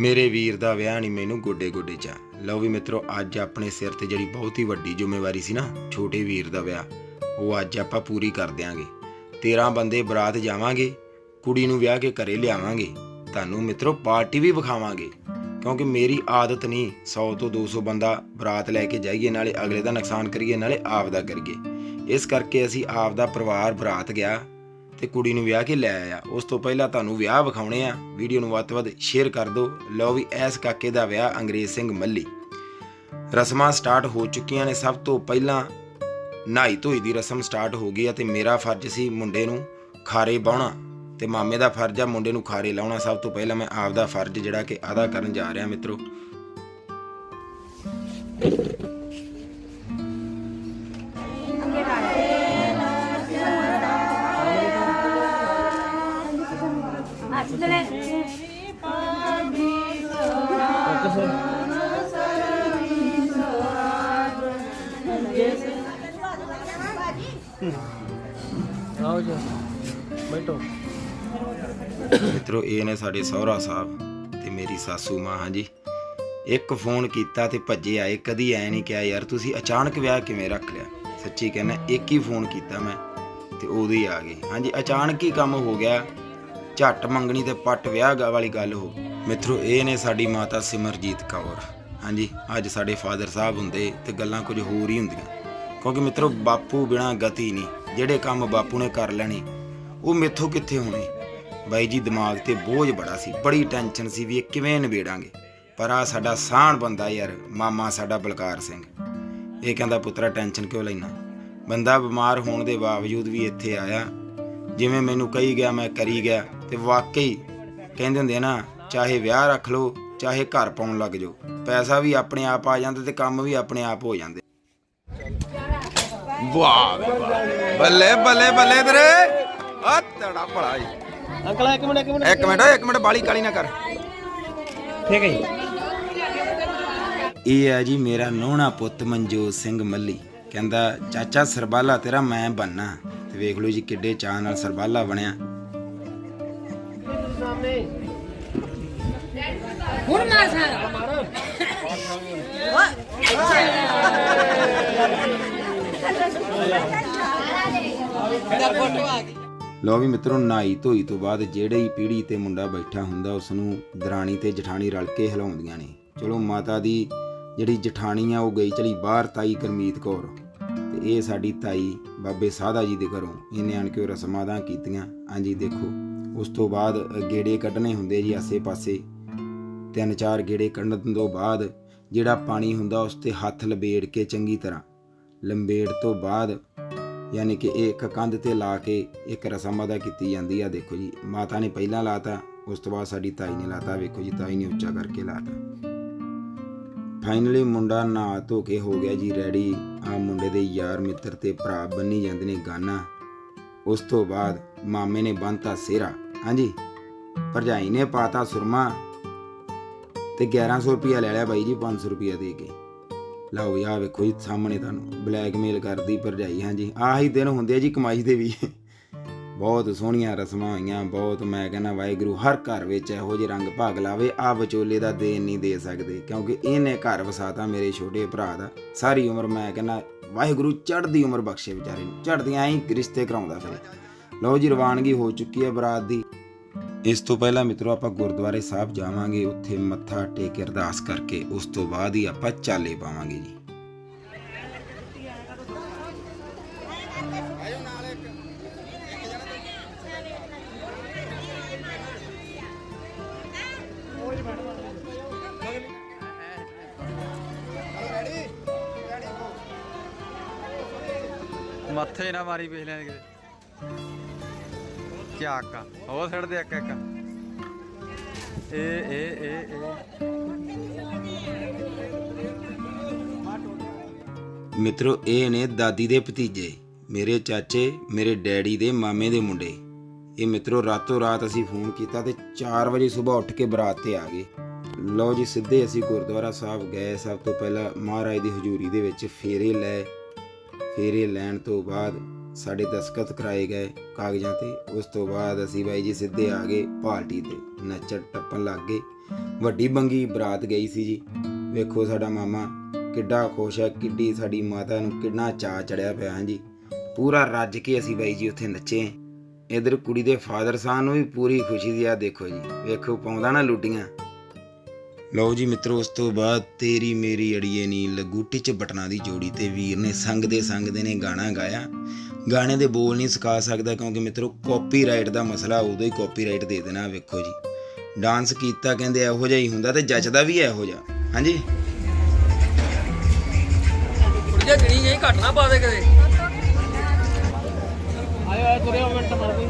ਮੇਰੇ ਵੀਰ ਦਾ ਵਿਆਹ ਨਹੀਂ ਮੈਨੂੰ ਗੋਡੇ ਗੋਡੇ ਚਾ ਲਓ ਵੀ ਮਿੱਤਰੋ, ਅੱਜ ਆਪਣੇ ਸਿਰ ਤੇ ਜਿਹੜੀ ਬਹੁਤ ਹੀ ਵੱਡੀ ਜ਼ਿੰਮੇਵਾਰੀ ਸੀ ਨਾ, ਛੋਟੇ ਵੀਰ ਦਾ ਵਿਆਹ, ਉਹ ਅੱਜ ਆਪਾਂ ਪੂਰੀ ਕਰ ਦਿਆਂਗੇ। 13 ਬੰਦੇ ਬਰਾਤ ਜਾਵਾਂਗੇ, ਕੁੜੀ ਨੂੰ ਵਿਆਹ ਕੇ ਘਰੇ ਲਿਆਵਾਂਗੇ, ਤੁਹਾਨੂੰ ਮਿੱਤਰੋ ਪਾਰਟੀ ਵੀ ਵਿਖਾਵਾਂਗੇ। ਕਿਉਂਕਿ ਮੇਰੀ ਆਦਤ ਨਹੀਂ 100 ਤੋਂ 200 ਬੰਦਾ ਬਰਾਤ ਲੈ ਕੇ ਜਾਈਏ, ਨਾਲੇ ਅਗਲੇ ਦਾ ਨੁਕਸਾਨ ਕਰੀਏ, ਨਾਲੇ ਆਪ ਦਾ ਕਰੀਏ। ਇਸ ਕਰਕੇ ਅਸੀਂ ਆਪ ਦਾ ਪਰਿਵਾਰ ਬਰਾਤ ਗਿਆ ਤੇ ਕੁੜੀ ਨੂੰ ਵਿਆਹ ਕੇ ਲੈ ਆਇਆ। ਉਸ ਤੋਂ ਪਹਿਲਾਂ ਤੁਹਾਨੂੰ ਵਿਆਹ ਵਿਖਾਉਣੇ ਆ। ਵੀਡੀਓ ਨੂੰ ਵੱਧ ਤੋਂ ਵੱਧ ਸ਼ੇਅਰ ਕਰ ਦਿਓ। ਲਓ ਵੀ ਐਸ ਕਾਕੇ ਦਾ ਵਿਆਹ ਅੰਗਰੇਜ਼ ਸਿੰਘ ਮੱਲੀ। ਰਸਮਾਂ ਸਟਾਰਟ ਹੋ ਚੁੱਕੀਆਂ ਨੇ। ਸਭ ਤੋਂ ਪਹਿਲਾਂ ਨਹਾਈ ਧੋਈ ਦੀ ਰਸਮ ਸਟਾਰਟ ਹੋ ਗਈ ਆ ਤੇ ਮੇਰਾ ਫਰਜ਼ ਸੀ ਮੁੰਡੇ ਨੂੰ ਖਾਰੇ ਬਾਉਣਾ। ਤੇ ਮਾਮੇ ਦਾ ਫਰਜ਼ ਆ ਮੁੰਡੇ ਨੂੰ ਖਾਰੇ ਲਾਉਣਾ। ਸਭ ਤੋਂ ਪਹਿਲਾਂ ਮੈਂ ਆਪ ਦਾ ਫਰਜ਼ ਜਿਹੜਾ ਕਿ ਅਦਾ ਕਰਨ ਜਾ ਰਿਹਾ ਮਿੱਤਰੋ। ਆਓ ਜੀ, ਬੈਠੋ। ਮਿੱਤਰੋ, ਇਹ ਨੇ ਸਾਡੇ ਸਹੁਰਾ ਸਾਹਿਬ ਤੇ ਮੇਰੀ ਸਾਸੂ ਮਾਂ, ਹਾਂਜੀ। ਇੱਕ ਫੋਨ ਕੀਤਾ ਤੇ ਭੱਜੇ ਆਏ, ਕਦੀ ਐ ਨਹੀਂ ਕਿਹਾ, ਯਾਰ, ਤੁਸੀਂ ਅਚਾਨਕ ਵਿਆਹ ਕਿਵੇਂ ਰੱਖ ਲਿਆ? ਸੱਚੀ ਕਹਿੰਦਾ, ਇੱਕ ਹੀ ਫੋਨ ਕੀਤਾ ਮੈਂ ਤੇ ਉਦੋਂ ਹੀ ਆ ਗਏ। ਹਾਂਜੀ, ਅਚਾਨਕ ਹੀ ਕੰਮ ਹੋ ਗਿਆ। ਝੱਟ ਮੰਗਣੀ ਤੇ ਪੱਟ ਵਿਆਹ ਵਾਲੀ ਗੱਲ ਹੋ ਗਈ। ਮਿੱਤਰੋ, ਇਹ ਨੇ ਸਾਡੀ ਮਾਤਾ ਸਿਮਰਜੀਤ ਕੌਰ। ਹਾਂਜੀ, ਅੱਜ ਸਾਡੇ ਫਾਦਰ ਸਾਹਿਬ ਹੁੰਦੇ ਤੇ ਗੱਲਾਂ ਕੁਝ ਹੋਰ ਹੀ ਹੁੰਦੀਆਂ। ਕਿਉਂਕਿ ਮਿੱਤਰੋ, ਬਾਪੂ ਬਿਨਾ ਗਤੀ ਨਹੀਂ, ਜਿਹੜੇ ਕੰਮ ਬਾਪੂ ਨੇ ਕਰ ਲੈਣੇ, ਉਹ ਮੇਥੋਂ ਕਿੱਥੇ ਹੋਣੇ? ਬਾਈ ਜੀ, ਦਿਮਾਗ ਤੇ ਬੋਝ ਬੜਾ ਸੀ, ਬੜੀ ਟੈਨਸ਼ਨ ਸੀ ਵੀ ਇਹ ਕਿਵੇਂ ਨਿਬੇੜਾਂਗੇ। ਪਰ ਆ ਸਾਡਾ ਸਾਹਣ ਬੰਦਾ ਯਾਰ, ਮਾਮਾ ਸਾਡਾ ਬਲਕਾਰ ਸਿੰਘ। ਇਹ ਕਹਿੰਦਾ, ਪੁੱਤਰਾ, ਟੈਨਸ਼ਨ ਕਿਉਂ ਲੈਣਾ ਬੰਦਾ ਬਿਮਾਰ ਹੋਣ ਦੇ ਬਾਵਜੂਦ ਵੀ ਇੱਥੇ ਆਇਆ, ਜਿਵੇਂ ਮੈਨੂੰ ਕਹੀ ਗਿਆ, ਮੈਂ ਕਰੀ ਗਿਆ, ਤੇ ਵਾਕਈ ਕਹਿੰਦੇ ਹੁੰਦੇ ਆ ਨਾ, ਚਾਹੇ ਵਿਆਹ ਰੱਖ ਲਓ, ਚਾਹੇ ਘਰ ਪਾਉਣ ਲੱਗ ਜਾਓ, ਪੈਸਾ ਵੀ ਆਪਣੇ ਆਪ ਆ ਜਾਂਦਾ ਤੇ ਕੰਮ ਵੀ ਆਪਣੇ ਆਪ ਹੋ ਜਾਂਦੇ ਵਾਹ ਬੱਲੇ ਬੱਲੇ ਬੱਲੇ ਤੇਰੇ। ਆ ਤੜਾ ਭਲਾ ਜੀ। ਅੰਕਲ ਇੱਕ ਮਿੰਟ ਇੱਕ ਮਿੰਟ। ਇੱਕ ਮਿੰਟ ਇੱਕ ਮਿੰਟ ਬਾਲੀ ਕਾਲੀ ਨਾ ਕਰ। ਠੀਕ ਹੈ ਜੀ। ਇਹ ਹੈ ਜੀ ਮੇਰਾ ਨੋਹਣਾ ਪੁੱਤ ਮਨਜੋਤ ਸਿੰਘ ਮੱਲੀ। ਕਹਿੰਦਾ ਚਾਚਾ ਸਰਬਾਲਾ ਤੇਰਾ ਮੈਂ ਬੰਨਾ। ਤੇ ਵੇਖ ਲਓ ਜੀ ਕਿੱਡੇ ਚਾਅ ਨਾਲ ਸਰਬਾਲਾ ਬਣਿਆ। ਹੁਣ ਮਾਰ ਸਾਰਾ। ਲੋ ਵੀ ਮਿੱਤਰੋ, ਨਾਈ ਧੋਈ ਤੋਂ ਬਾਅਦ ਜਿਹੜੇ ਹੀ ਪੀੜੀ ਤੇ ਮੁੰਡਾ ਬੈਠਾ ਹੁੰਦਾ ਉਸ ਨੂੰ ਦਰਾਣੀ ਤੇ ਜਠਾਣੀ ਰਲ ਕੇ ਹਿਲਾਉਂਦੀਆਂ ਨੇ। ਚਲੋ ਮਾਤਾ ਦੀ ਜਿਹੜੀ ਜਠਾਣੀ ਆ, ਉਹ ਗਈ ਚਲੀ ਬਾਹਰ ਤਾਈ ਕਰਮੀਤ ਕੌਰ। ਤੇ ਇਹ ਸਾਡੀ ਤਾਈ ਬਾਬੇ ਸਾਧਾ ਜੀ ਦੇ ਘਰੋਂ। ਇਹਨੇ ਆਣ ਕੇ ਉਹ ਰਸਮਾਂ ਦਾ ਕੀਤੀਆਂ। ਹਾਂਜੀ, ਦੇਖੋ, ਉਸ ਤੋਂ ਬਾਅਦ ਗੇੜੇ ਕੱਢਣੇ ਹੁੰਦੇ ਜੀ ਆਸੇ-ਪਾਸੇ। ਤਿੰਨ ਚਾਰ ਗੇੜੇ ਕੱਢਣ ਤੋਂ ਬਾਅਦ ਜਿਹੜਾ ਪਾਣੀ ਹੁੰਦਾ, ਉਸ ਤੇ ਹੱਥ ਲਬੇੜ ਕੇ ਚੰਗੀ ਤਰ੍ਹਾਂ ਲੰਬੇੜ ਤੋਂ ਬਾਅਦ ਯਾਨੀ ਕਿ ਇਹ ਇੱਕ ਕੰਧ ਤੇ ਲਾ ਕੇ ਇੱਕ ਰਸਮ ਅਦਾ ਕੀਤੀ ਜਾਂਦੀ ਆ, ਦੇਖੋ ਜੀ। ਮਾਤਾ ਨੇ ਪਹਿਲਾਂ ਲਾਤਾ, ਉਸ ਤੋਂ ਬਾਅਦ ਸਾਡੀ ਤਾਈ ਨੇ ਲਾਤਾ। ਵੇਖੋ ਜੀ, ਤਾਈ ਨੇ ਉੱਚਾ ਕਰਕੇ ਲਾਤਾ। ਫਾਈਨਲੀ ਮੁੰਡਾ ਨਹਾ ਧੋ ਕੇ ਹੋ ਗਿਆ ਜੀ ਰੈਡੀ ਆ ਮੁੰਡੇ ਦੇ ਯਾਰ ਮਿੱਤਰ ਤੇ ਭਰਾ ਬੰਨੀ ਜਾਂਦੇ ਨੇ ਗਾਨਾ। ਉਸ ਤੋਂ ਬਾਅਦ ਮਾਮੇ ਨੇ ਬੰਨਤਾ ਸਿਹਰਾ। ਹਾਂਜੀ? ਭਰਜਾਈ ਨੇ ਪਾਤਾ ਸੁਰਮਾ ਤੇ 1100 ਰੁਪਿਆ ਲੈ ਲਿਆ ਬਾਈ ਜੀ 500 ਰੁਪਿਆ ਦੇ ਕੇ। ਲਓ ਯਾ ਵੇਖੋ ਜੀ, ਸਾਹਮਣੇ ਤੁਹਾਨੂੰ ਬਲੈਕਮੇਲ ਕਰਦੀ ਭਰਜਾਈ, ਹਾਂਜੀ। ਆਹੀ ਦਿਨ ਹੁੰਦੇ ਆ ਜੀ ਕਮਾਈ ਦੇ ਵੀ। ਬਹੁਤ ਸੋਹਣੀਆਂ ਰਸਮਾਂ ਹੋਈਆਂ, ਬਹੁਤ ਮੈਂ ਕਹਿੰਦਾ ਵਾਹਿਗੁਰੂ ਹਰ ਘਰ ਵਿੱਚ ਇਹੋ ਜਿਹੇ ਰੰਗ ਭਾਗ ਲਾਵੇ ਆ ਵਿਚੋਲੇ ਦਾ ਦੇਣ ਨਹੀਂ ਦੇ ਸਕਦੇ, ਕਿਉਂਕਿ ਇਹਨੇ ਘਰ ਵਸਾਤਾ ਮੇਰੇ ਛੋਟੇ ਭਰਾ ਦਾ। ਸਾਰੀ ਉਮਰ ਮੈਂ ਕਹਿੰਦਾ ਵਾਹਿਗੁਰੂ ਚੜ੍ਹਦੀ ਉਮਰ ਬਖਸ਼ੇ ਵਿਚਾਰੇ ਨੂੰ, ਚੜ੍ਹਦੀਆਂ ਹੀ ਰਿਸ਼ਤੇ ਕਰਾਉਂਦਾ ਫਿਰ। ਲਓ ਜੀ, ਰਵਾਨਗੀ ਹੋ ਚੁੱਕੀ ਹੈ ਬਰਾਤ ਦੀ। ਇਸ ਤੋਂ ਪਹਿਲਾਂ ਮਿੱਤਰੋ ਆਪਾਂ ਗੁਰਦੁਆਰੇ ਸਾਹਿਬ ਜਾਵਾਂਗੇ, ਉੱਥੇ ਮੱਥਾ ਟੇਕ ਕੇ ਅਰਦਾਸ ਕਰਕੇ, ਉਸ ਤੋਂ ਬਾਅਦ ਹੀ ਆਪਾਂ ਚਾਲੇ ਪਾਵਾਂਗੇ ਜੀ। ਮੱਥੇ ਨਾ ਮਾਰੀ ਵੇਖ ਲੈਣ ਕਿਤੇ ਝਾਕਾ ਛੱਡ ਦੇ ਇੱਕ ਇੱਕ। ਇਹ ਇਹ ਇਹ ਇਹ ਮਿੱਤਰੋ, ਇਹ ਨੇ ਦਾਦੀ ਦੇ ਭਤੀਜੇ, ਮੇਰੇ ਚਾਚੇ, ਮੇਰੇ ਡੈਡੀ ਦੇ ਮਾਮੇ ਦੇ ਮੁੰਡੇ। ਇਹ ਮਿੱਤਰੋ, ਰਾਤੋਂ ਰਾਤ ਅਸੀਂ ਫੋਨ ਕੀਤਾ ਤੇ 4 ਵਜੇ ਸਵੇਰ ਉੱਠ ਕੇ ਬਰਾਤ ਤੇ ਆ ਗਏ। ਲਓ ਜੀ, ਸਿੱਧੇ ਅਸੀਂ ਗੁਰਦੁਆਰਾ ਸਾਹਿਬ ਗਏ। ਸਭ ਤੋਂ ਪਹਿਲਾਂ ਮਹਾਰਾਜ ਦੀ ਹਜ਼ੂਰੀ ਦੇ ਵਿੱਚ ਫੇਰੇ ਲੈ ਫੇਰੇ ਲੈਣ ਤੋਂ ਬਾਅਦ ਸਾਡੇ ਦਸਖਤ ਕਰਾਏ ਗਏ ਕਾਗਜ਼ਾਂ ਤੇ। ਉਸ ਤੋਂ ਬਾਅਦ ਅਸੀਂ ਬਾਈ ਜੀ ਸਿੱਧੇ ਆ ਗਏ ਪਾਰਟੀ ਤੇ। ਨੱਚਣ ਟੱਪਣ ਲੱਗ ਗਏ। ਵੱਡੀ ਬੰਗੀ ਬਰਾਤ ਗਈ ਸੀ ਜੀ। ਵੇਖੋ ਸਾਡਾ ਮਾਮਾ ਕਿੱਡਾ ਖੁਸ਼ ਹੈ, ਕਿੱਡੀ ਸਾਡੀ ਮਾਤਾ ਨੂੰ ਕਿੰਨਾ ਚਾਅ ਚੜਿਆ ਪਿਆ ਹਾਂ ਜੀ। ਪੂਰਾ ਰੱਜ ਕੇ ਅਸੀਂ ਬਾਈ ਜੀ ਉੱਥੇ ਨੱਚੇ। ਇਧਰ ਕੁੜੀ ਦੇ ਫਾਦਰ ਸਾਹਿਬ ਨੂੰ ਵੀ ਪੂਰੀ ਖੁਸ਼ੀ ਦੀ ਆ, ਦੇਖੋ ਜੀ। ਵੇਖੋ ਪਾਉਂਦਾ ਨਾ ਲੁੱਡੀਆਂ ਲਓ ਜੀ ਮਿੱਤਰੋ, ਉਸ ਤੋਂ ਬਾਅਦ ਤੇਰੀ ਮੇਰੀ ਅੜੀਏ ਨੀ ਲਗੂਟੀ ਚ ਬਟਨਾ ਦੀ ਜੋੜੀ ਤੇ ਵੀਰ ਨੇ ਸੰਗ ਦੇ ਸੰਗ ਦੇ ਨੇ ਗਾਣਾ ਗਾਇਆ। ਗਾਣੇ ਦੇ ਬੋਲ ਨਹੀਂ ਸਿਖਾ ਸਕਦਾ ਕਿਉਂਕਿ ਮਿੱਤਰੋ ਕਾਪੀਰਾਈਟ ਦਾ ਮਸਲਾ ਉਦੋਂ ਹੀ ਕਾਪੀਰਾਈਟ ਦੇ ਦੇਣਾ ਵੇਖੋ ਜੀ। ਡਾਂਸ ਕੀਤਾ ਕਹਿੰਦੇ ਇਹੋ ਜਿਹਾ ਹੀ ਹੁੰਦਾ ਤੇ ਜੱਜਦਾ ਵੀ ਇਹੋ ਜਿਹਾ। ਹਾਂਜੀ? ਕੁੜੀਆਂ ਜਣੀ ਜਾਈ ਘੱਟ ਨਾ ਪਾ ਦੇ ਕਦੇ। ਆਇਓ ਆਇਓ ਤੁਰਿਓ ਮਿੰਟ ਮਾਰ ਕੋਈ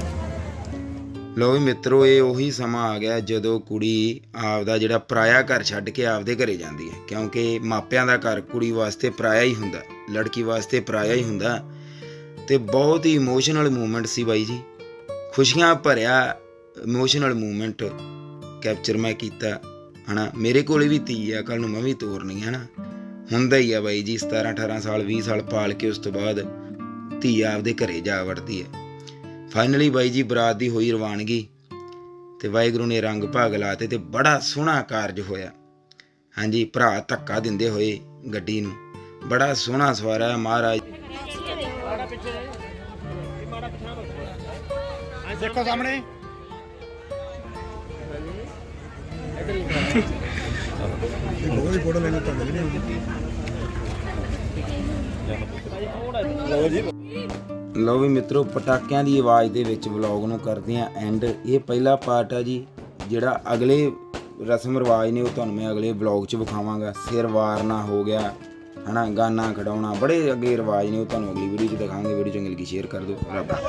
ਲੋ ਵੀ ਮਿੱਤਰੋ ਇਹ ਉਹੀ ਸਮਾਂ ਆ ਗਿਆ ਜਦੋਂ ਕੁੜੀ ਆਪਦਾ ਜਿਹੜਾ ਪਰਾਇਆ ਘਰ ਛੱਡ ਕੇ ਆਪਦੇ ਘਰੇ ਜਾਂਦੀ ਹੈ। ਕਿਉਂਕਿ ਮਾਪਿਆਂ ਦਾ ਘਰ ਕੁੜੀ ਵਾਸਤੇ ਪਰਾਇਆ ਹੀ ਹੁੰਦਾ ਲੜਕੀ ਵਾਸਤੇ ਪਰਾਇਆ ਹੀ ਹੁੰਦਾ। ਤੇ ਬਹੁਤ ਹੀ ਇਮੋਸ਼ਨਲ ਮੂਵਮੈਂਟ ਸੀ ਬਾਈ ਜੀ। ਖੁਸ਼ੀਆਂ ਭਰਿਆ ਇਮੋਸ਼ਨਲ ਮੂਵਮੈਂਟ ਕੈਪਚਰ ਮੈਂ ਕੀਤਾ। ਹਨਾ, ਮੇਰੇ ਕੋਲੇ ਵੀ ਧੀ ਆ ਕੱਲ ਨੂੰ ਮੈਂ ਵੀ ਤੋਰਨੀ ਹੈ ਨਾ ਹੁੰਦਾ ਹੀ ਆ ਬਾਈ ਜੀ 17 18 ਸਾਲ 20 ਸਾਲ ਪਾਲ ਕੇ ਉਸ ਤੋਂ ਬਾਅਦ ਧੀ ਆਪਦੇ ਘਰੇ ਜਾ ਵੜਦੀ ਹੈ ਫਾਈਨਲੀ ਬਾਈ ਜੀ, ਬਰਾਤ ਦੀ ਹੋਈ ਰਵਾਨਗੀ ਤੇ ਵਾਹਿਗੁਰੂ ਨੇ ਰੰਗ ਭਾਗ ਲਾਤੇ ਤੇ ਬੜਾ ਸੋਹਣਾ ਕਾਰਜ ਹੋਇਆ। ਹਾਂਜੀ, ਭਰਾ ਧੱਕਾ ਦਿੰਦੇ ਹੋਏ ਗੱਡੀ ਨੂੰ। ਬੜਾ ਸੋਹਣਾ ਸਵਾਰਾ ਮਹਾਰਾਜ। ਦੇਖੋ ਸਾਹਮਣੇ। ਲਓ ਵੀ ਮਿੱਤਰੋ ਪਟਾਕਿਆਂ ਦੀ ਆਵਾਜ਼ ਦੇ ਵਿੱਚ ਵਲੌਗ ਨੂੰ ਕਰਦੇ ਆ ਐਂਡ ਇਹ ਪਹਿਲਾ ਪਾਰਟ ਆ ਜੀ ਜਿਹੜਾ ਅਗਲੇ ਰਸਮ ਰਿਵਾਜ ਨੇ ਉਹ ਤੁਹਾਨੂੰ ਮੈਂ ਅਗਲੇ ਵਲੌਗ 'ਚ ਵਿਖਾਵਾਂਗਾ। ਸਿਰ ਵਾਰਨਾ ਹੋ ਗਿਆ। ਹਨਾ, ਗਾਨਾ ਖੜਾਉਣਾ ਬੜੇ ਅੱਗੇ ਰਿਵਾਜ ਨੇ, ਉਹ ਤੁਹਾਨੂੰ ਅਗਲੀ ਵੀਡੀਓ 'ਚ ਦਿਖਾਵਾਂਗੇ ਵੀਡੀਓ ਚੰਗੀ ਲੱਗੀ ਸ਼ੇਅਰ ਕਰ ਦਿਓ, ਰੱਬ ਰਾਖਾ।